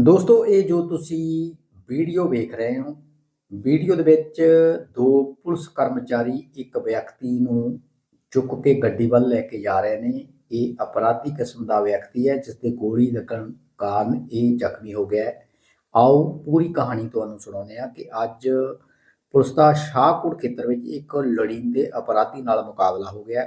ਦੋਸਤੋ, ਇਹ ਜੋ ਤੁਸੀਂ ਵੀਡੀਓ ਵੇਖ ਰਹੇ ਹੋ, ਵੀਡੀਓ ਦੇ ਵਿੱਚ ਦੋ ਪੁਲਿਸ ਕਰਮਚਾਰੀ ਇੱਕ ਵਿਅਕਤੀ ਨੂੰ ਚੁੱਕ ਕੇ ਗੱਡੀ ਵੱਲ ਲੈ ਕੇ ਜਾ ਰਹੇ ਨੇ। ਇਹ ਅਪਰਾਧੀ ਕਿਸਮ ਦਾ ਵਿਅਕਤੀ ਹੈ ਜਿਸ ਤੇ ਗੋਲੀ ਲੱਗਣ ਕਾਰਨ ਇਹ ਜ਼ਖਮੀ ਹੋ ਗਿਆ ਆਓ, ਪੂਰੀ ਕਹਾਣੀ ਤੁਹਾਨੂੰ ਸੁਣਾਉਂਦੇ ਹਾਂ ਕਿ ਅੱਜ ਪੁਲਿਸ ਦਾ ਸ਼ਾਹਕੋਟ ਖੇਤਰ ਵਿੱਚ ਇੱਕ ਲੜੀਂਦੇ ਅਪਰਾਧੀ ਨਾਲ ਮੁਕਾਬਲਾ ਹੋ ਗਿਆ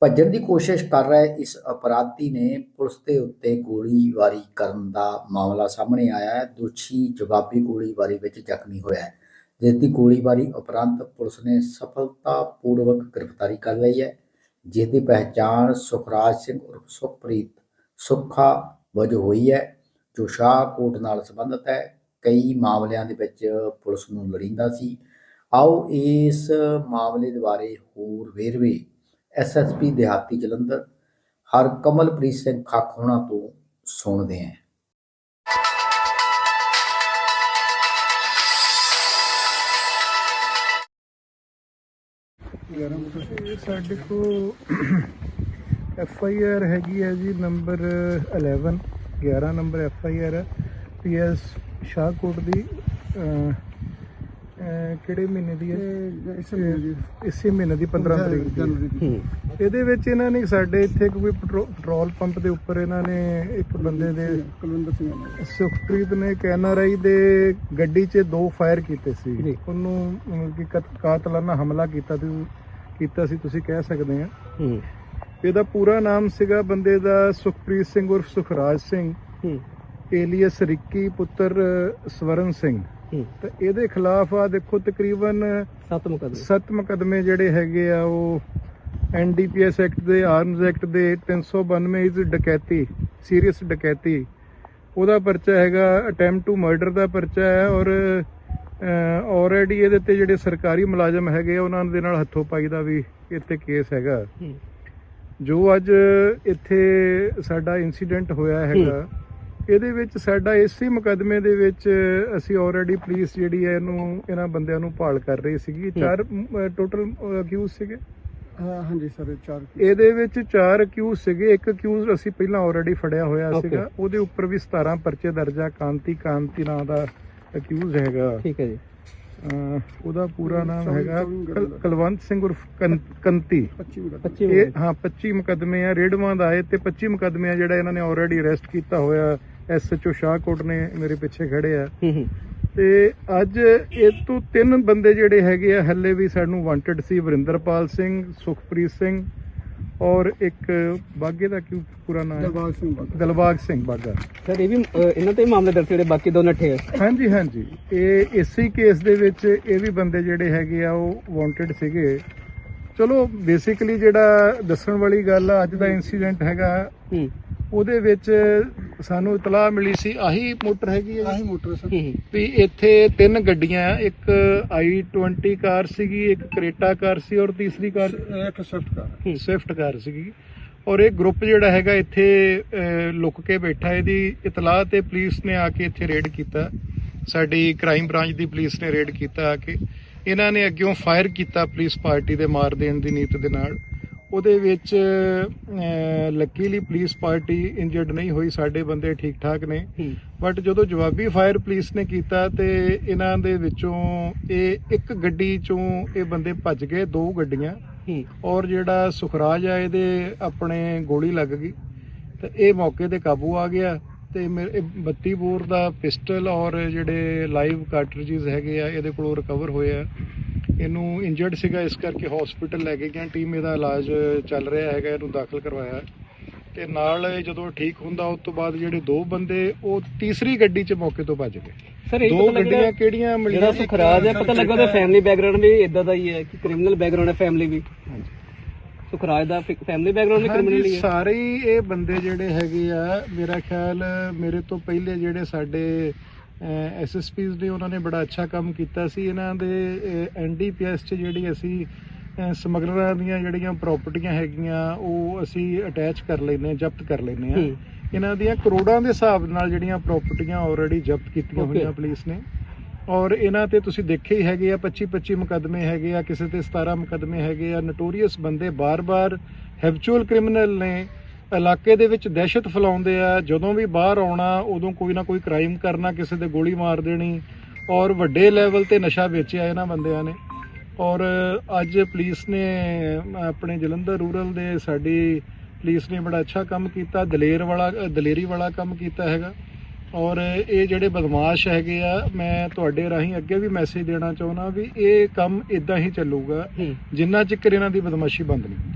ਭੱਜਣ ਦੀ ਕੋਸ਼ਿਸ਼ ਕਰ ਰਹੇ ਇਸ ਅਪਰਾਧੀ ਨੇ ਪੁਲਿਸ ਦੇ ਉੱਤੇ ਗੋਲੀਬਾਰੀ ਕਰਨ ਦਾ ਮਾਮਲਾ ਸਾਹਮਣੇ ਆਇਆ ਹੈ। ਦੋਸ਼ੀ ਜਵਾਬੀ ਗੋਲੀਬਾਰੀ ਵਿੱਚ ਜ਼ਖਮੀ ਹੋਇਆ ਹੈ। ਜਿਸ ਦੀ ਗੋਲੀਬਾਰੀ ਉਪਰੰਤ ਪੁਲਿਸ ਨੇ ਸਫਲਤਾਪੂਰਵਕ ਗ੍ਰਿਫਤਾਰੀ ਕਰ ਲਈ ਹੈ। ਜਿਸ ਦੀ ਪਹਿਚਾਣ ਸੁਖਰਾਜ ਸਿੰਘ ਉਰਫ ਸੁਖਪ੍ਰੀਤ ਸੁੱਖਾ ਵਜੋਂ ਹੋਈ ਹੈ, ਜੋ ਸ਼ਾਹਕੋਟ ਨਾਲ ਸੰਬੰਧਿਤ ਹੈ। ਕਈ ਮਾਮਲਿਆਂ ਦੇ ਵਿੱਚ ਪੁਲਿਸ ਨੂੰ ਲੜਿੰਦਾ ਸੀ। ਆਓ ਇਸ ਮਾਮਲੇ ਦੇ ਬਾਰੇ ਹੋਰ ਵੇਰਵੇ ਐਸਐਸਪੀ ਦਿਹਾਤੀ ਜਲੰਧਰ ਹਰ ਕਮਲਪ੍ਰੀਤ ਸਿੰਘ ਖਾਖੋਣਾ ਤੋਂ ਸੁਣਦੇ ਹਾਂ। ਇਹ ਸਾਡੇ ਕੋ ਐਫ ਆਈ ਆਰ ਹੈਗੀ ਹੈ ਜੀ, number 11 11 number F I R ਹੈ। ਪੀ ਐਸ ਸ਼ਾਹਕੋਟ ਦੀ ਅਹ, ਕਿਹੜੇ ਮਹੀਨੇ ਦੀ ਹੈ? ਇਸੇ ਮਹੀਨੇ ਦੀ 15 ਤਰੀਕ ਦੀ ਹੈ। ਇਹਦੇ ਵਿੱਚ ਇਹਨਾਂ ਨੇ ਸਾਡੇ ਇੱਥੇ ਕੋਈ ਪੈਟਰੋ- ਪੈਟਰੋਲ ਪੰਪ ਦੇ ਉੱਪਰ ਇਹਨਾਂ ਨੇ ਇੱਕ ਬੰਦੇ ਦੇ ਕੁਲਵਿੰਦਰ ਸਿੰਘ ਨੇ। ਸੁਖਪ੍ਰੀਤ ਨੇ ਕੈਨਆਰਆਈ ਦੇ ਗੱਡੀ 'ਚ ਦੋ ਫਾਇਰ ਕੀਤੇ ਸੀ। ਜੀ। ਉਹਨੂੰ ਮਤਲਬ ਕਿ ਕਤ- ਕਾਤਲਾਨਾ ਹਮਲਾ ਕੀਤਾ ਤੇ ਕੀਤਾ ਸੀ ਤੁਸੀਂ ਕਹਿ ਸਕਦੇ ਆ। ਹੂੰ। ਇਹਦਾ ਪੂਰਾ ਨਾਮ ਸੀਗਾ ਬੰਦੇ ਦਾ ਸੁਖਪ੍ਰੀਤ ਸਿੰਘ ਉਰਫ ਸੁਖਰਾਜ ਸਿੰਘ। ਹੂੰ। ਏਲੀਅਸ ਰਿੱਕੀ ਪੁੱਤਰ ਸਵਰਨ ਸਿੰਘ। ਤੇ ਇਹਦੇ ਖਿਲਾਫ ਆ ਦੇਖੋ ਤਕਰੀਬਨ ਸੱਤ ਮੁਕਦਮੇ। ਸੱਤ ਮੁਕੱਦਮੇ ਜਿਹੜੇ ਹੈਗੇ ਆ ਉਹ ਐਨਡੀਪੀਐਸ ਐਕਟ ਦੇ ਆਰਮਸ ਐਕਟ ਦੇ 392 ਇਜ਼ ਡਕੈਤੀ ਸੀਰੀਅਸ ਡਕੈਤੀ। ਉਹਦਾ ਪਰਚਾ ਹੈਗਾ ਅਟੈਂਪਟ ਟੂ ਮਰਡਰ ਦਾ ਪਰਚਾ ਹੈ ਔਰ ਆਲਰੇਡੀ ਇਹਦੇ ਤੇ ਜਿਹੜੇ ਸਰਕਾਰੀ ਮੁਲਾਜ਼ਮ ਹੈਗੇ ਆ, ਉਹਨਾਂ ਦੇ ਨਾਲ ਹੱਥੋਂ ਪਾਈ ਦਾ ਵੀ ਇੱਥੇ ਕੇਸ ਹੈਗਾ। ਜੋ ਅੱਜ ਇੱਥੇ ਸਾਡਾ ਇਨਸੀਡੈਂਟ ਹੋਇਆ ਹੈਗਾ ਇਹਦੇ ਵਿੱਚ ਸਾਡਾ ਇਸੇ ਮੁਕਦਮੇ ਦੇ ਵਿੱਚ ਅਸੀਂ ਆਲਰੇਡੀ ਪੁਲਿਸ ਜਿਹੜੀ ਹੈ ਇਹਨੂੰ ਇਹਨਾਂ ਬੰਦਿਆਂ ਨੂੰ ਭਾਲ ਕਰ ਰਹੀ ਸੀਗੀ। ਚਾਰ ਟੋਟਲ ਅਕਿਊਜ਼ ਸੀਗੇ? ਹਾਂਜੀ ਸਰ ਚਾਰ ਇਹਦੇ ਵਿੱਚ ਚਾਰ ਅਕਿਊਜ਼ ਸੀਗੇ। ਇੱਕ ਅਕਿਊਜ਼ ਅਸੀਂ ਪਹਿਲਾਂ ਆਲਰੇਡੀ ਫੜਿਆ ਹੋਇਆ. ਸੀਗਾ। ਉਹਦੇ ਉੱਪਰ ਵੀ 17 ਪਰਚੇ ਦਰਜਾ ਕਾਂਤੀ ਕਾਂਤੀ ਨਾਂ ਦਾ ਅਕਿਊਜ਼ ਹੈਗਾ। ਠੀਕ ਹੈ ਜੀ। ਉਹਦਾ ਪੂਰਾ ਨਾਮ ਹੈਗਾ। ਕੁਲਵੰਤ ਸਿੰਘ ਉਰਫ ਕੰਤੀ। 25 ਮਿੰਟ 25 ਇਹ ਹਾਂ 25 ਮੁਕੱਦਮੇ ਆ। ਰੇਡਵਾਂ ਦਾ ਹੈ ਤੇ 25 ਮੁਕੱਦਮੇ ਆ ਜਿਹੜਾ ਇਹਨਾਂ ਨੇ ਆਲਰੇਡੀ ਅਰੈਸਟ ਕੀਤਾ ਹੋਇਆ। ਐਸਐਚਓ ਸ਼ਾਹਕੋਟ ਨੇ ਮੇਰੇ ਪਿੱਛੇ ਖੜੇ ਆ। ਤੇ ਅੱਜ ਇਹ ਤੋਂ ਤਿੰਨ ਬੰਦੇ ਜਿਹੜੇ ਹੈਗੇ ਆ ਹੱਲੇ ਵੀ ਸਾਨੂੰ ਵਾਂਟਡ ਸੀ ਵਰਿੰਦਰਪਾਲ ਸਿੰਘ ਸੁਖਪ੍ਰੀਤ ਸਿੰਘ ਔਰ ਇੱਕ ਬਾਗੇ ਦਾ ਕੀ ਪੂਰਾ ਨਾਮ? ਹੈ ਸਿੰਘ ਦਲਬਾਗ ਸਿੰਘ ਬਾਗਾ। ਸਰ ਇਹ ਵੀ ਇਹਨਾਂ ਤੇ ਮਾਮਲੇ ਦਰਜ ਜਿਹੜੇ ਬਾਕੀ ਦੋ ਨੱਠੇ ਹਾਂਜੀ ਹਾਂਜੀ। ਇਹ ਇਸੇ ਕੇਸ ਦੇ ਵਿੱਚ ਇਹ ਵੀ ਬੰਦੇ ਜਿਹੜੇ ਹੈਗੇ ਆ ਉਹ ਵਾਂਟਡ ਸੀਗੇ। ਚਲੋ ਬੇਸਿਕਲੀ ਜਿਹੜਾ ਦੱਸਣ ਵਾਲੀ ਗੱਲ ਆ ਅੱਜ ਦਾ ਇਨਸੀਡੈਂਟ ਹੈਗਾ। ਹੂੰ। ਉਹਦੇ ਵਿੱਚ ਸਾਨੂੰ ਇਤਲਾਹ ਮਿਲੀ ਸੀ ਆਹੀ ਮੋਟਰ ਹੈਗੀ ਹੈ ਆਹੀ? Motor sir. ਵੀ ਇੱਥੇ ਤਿੰਨ ਗੱਡੀਆਂ ਆ ਇੱਕ i20 ਕਾਰ ਸੀਗੀ ਇੱਕ ਕਰੇਟਾ ਕਾਰ ਸੀ ਔਰ ਤੀਸਰੀ ਕਾਰ ਇੱਕ ਸਵਿਫਟ ਕਾਰ ਸਵਿਫਟ ਕਾਰ ਸੀਗੀ। ਔਰ ਇਹ ਗਰੁੱਪ ਜਿਹੜਾ ਹੈਗਾ ਇੱਥੇ ਲੁੱਕ ਕੇ ਬੈਠਾ ਇਹਦੀ ਇਤਲਾਹ ਤੇ ਪੁਲਿਸ ਨੇ ਆ ਕੇ ਇੱਥੇ ਰੇਡ ਕੀਤਾ। ਸਾਡੀ ਕ੍ਰਾਈਮ ਬ੍ਰਾਂਚ ਦੀ ਪੁਲਿਸ ਨੇ ਰੇਡ ਕੀਤਾ ਆ ਕੇ। ਇਹਨਾਂ ਨੇ ਅੱਗਿਓਂ ਫਾਇਰ ਕੀਤਾ ਪੁਲਿਸ ਪਾਰਟੀ ਦੇ ਮਾਰ ਦੇਣ ਦੀ ਨੀਤ ਦੇ ਨਾਲ। ਉਹਦੇ ਵਿੱਚ ਲੱਕੀਲੀ ਪੁਲਿਸ ਪਾਰਟੀ ਇੰਜਰਡ ਨਹੀਂ ਹੋਈ ਸਾਡੇ ਬੰਦੇ ਠੀਕ ਠਾਕ ਨੇ ਬਟ ਜਦੋਂ ਜਵਾਬੀ ਫਾਇਰ ਪੁਲਿਸ ਨੇ ਕੀਤਾ ਤੇ ਇਹਨਾਂ ਦੇ ਵਿੱਚੋਂ ਇਹ ਇੱਕ ਗੱਡੀ ਚੋਂ ਇਹ ਬੰਦੇ ਭੱਜ ਗਏ ਦੋ ਗੱਡੀਆਂ। ਔਰ ਜਿਹੜਾ ਸੁਖਰਾਜ ਆ ਇਹਦੇ ਆਪਣੇ ਗੋਲੀ ਲੱਗ ਗਈ। ਤੇ ਇਹ ਮੌਕੇ ਤੇ ਕਾਬੂ ਆ ਗਿਆ। ਤੇ ਮੇਰੇ 32 ਬੋਰ ਦਾ ਪਿਸਟਲ ਔਰ ਜਿਹੜੇ ਲਾਈਵ ਕਾਰਟ੍ਰਿਜਸ ਹੈਗੇ ਆ ਇਹਦੇ ਕੋਲੋਂ ਰਿਕਵਰ ਹੋਏ ਆ। ਇਹਨੂੰ ਇੰਜਰਡ ਸੀਗਾ ਇਸ ਕਰਕੇ ਹਸਪੀਟਲ ਲੈ ਕੇ ਗਏ। ਟੀਮ ਇਹਦਾ ਇਲਾਜ ਚੱਲ ਰਿਹਾ ਹੈਗਾ ਇਹਨੂੰ ਦਾਖਲ ਕਰਵਾਇਆ। ਤੇ ਨਾਲ ਜਦੋਂ ਠੀਕ ਹੁੰਦਾ ਉਸ ਤੋਂ ਬਾਅਦ ਜਿਹੜੇ ਦੋ ਬੰਦੇ ਉਹ ਤੀਸਰੀ ਗੱਡੀ 'ਚ ਮੌਕੇ ਤੋਂ ਭੱਜ ਗਏ। ਸਰ ਇਹ ਦੋ ਗੱਡੀਆਂ ਕਿਹੜੀਆਂ ਮਿਲੀਆਂ ਜਿਹੜਾ ਸੁਖਰਾਜ ਹੈ ਪਤਾ ਲੱਗਾ ਉਹਦਾ ਫੈਮਿਲੀ ਬੈਕਗ੍ਰਾਉਂਡ ਵੀ ਇਦਾਂ ਦਾ ਹੀ ਹੈ ਕਿ ਕ੍ਰਿਮੀਨਲ ਬੈਕਗ੍ਰਾਉਂਡ ਹੈ ਫੈਮਿਲੀ ਵੀ। ਸੁਖਰਾਜ ਦਾ ਫੈਮਿਲੀ ਬੈਕਗ੍ਰਾਉਂਡ ਵੀ ਕ੍ਰਿਮੀਨਲ ਹੀ ਹੈ। ਸਾਰੇ ਇਹ ਬੰਦੇ ਜਿਹੜੇ ਹੈਗੇ ਆ ਮੇਰਾ ਖਿਆਲ ਮੇਰੇ ਤੋਂ ਪਹਿਲੇ ਜਿਹੜੇ ਸਾਡੇ ਐਸਐਸਪੀਸ ਨੇ ਉਹਨਾਂ ਨੇ ਬੜਾ ਅੱਛਾ ਕੰਮ ਕੀਤਾ ਸੀ। ਇਹਨਾਂ ਦੇ ਐਨਡੀਪੀਐਸ ਚ ਜਿਹੜੀ ਅਸੀਂ ਸਮਗਲਰਾਂ ਦੀਆਂ ਜਿਹੜੀਆਂ ਪ੍ਰਾਪਰਟੀਆਂ ਹੈਗੀਆਂ ਉਹ ਅਸੀਂ ਅਟੈਚ ਕਰ ਲੈਨੇ ਜ਼ਬਤ ਕਰ ਲੈਨੇ ਆ। ਇਹਨਾਂ ਦੀਆਂ ਕਰੋੜਾਂ ਦੇ ਹਿਸਾਬ ਨਾਲ ਜਿਹੜੀਆਂ ਪ੍ਰਾਪਰਟੀਆਂ ਆਲਰੇਡੀ ਜ਼ਬਤ ਕੀਤੀਆਂ. ਹੋਈਆਂ ਪੁਲਿਸ ਨੇ। ਔਰ ਇਹਨਾਂ ਤੇ ਤੁਸੀਂ ਦੇਖੇ ਹੀ ਹੈਗੇ ਆ 25 25 ਮੁਕੱਦਮੇ ਹੈਗੇ ਆ ਕਿਸੇ ਤੇ 17 ਮੁਕੱਦਮੇ ਹੈਗੇ ਆ। ਨਟੋਰੀਅਸ ਬੰਦੇ ਬਾਰ-ਬਾਰ ਹੈਬਚੁਅਲ ਕ੍ਰਿਮੀਨਲ ਨੇ। ਇਲਾਕੇ ਦੇ ਵਿੱਚ ਦਹਿਸ਼ਤ ਫੈਲਾਉਂਦੇ ਆ ਜਦੋਂ ਵੀ ਬਾਹਰ ਆਉਣਾ ਉਦੋਂ ਕੋਈ ਨਾ ਕੋਈ ਕ੍ਰਾਈਮ ਕਰਨਾ ਕਿਸੇ ਦੇ ਗੋਲੀ ਮਾਰ ਦੇਣੀ ਔਰ ਵੱਡੇ ਲੈਵਲ ਤੇ ਨਸ਼ਾ ਵੇਚਿਆ ਇਹਨਾਂ ਬੰਦਿਆਂ ਨੇ। ਔਰ ਅੱਜ ਪੁਲਿਸ ਨੇ ਆਪਣੇ ਜਲੰਧਰ ਰੂਰਲ ਦੇ ਸਾਡੀ ਪੁਲਿਸ ਨੇ ਬੜਾ ਅੱਛਾ ਕੰਮ ਕੀਤਾ ਦਲੇਰ ਵਾਲਾ ਦਲੇਰੀ ਵਾਲਾ ਕੰਮ ਕੀਤਾ ਹੈਗਾ। ਔਰ ਇਹ ਜਿਹੜੇ ਬਦਮਾਸ਼ ਹੈਗੇ ਆ ਮੈਂ ਤੁਹਾਡੇ ਰਾਹੀਂ ਅੱਗੇ ਵੀ ਮੈਸੇਜ ਦੇਣਾ ਚਾਹੁੰਦਾ ਵੀ ਇਹ ਕੰਮ ਇਦਾਂ ਹੀ ਚੱਲੂਗਾ ਜਿੰਨਾ ਚਿਰ ਇਹਨਾਂ ਦੀ ਬਦਮਾਸ਼ੀ ਬੰਦ ਨਹੀਂ।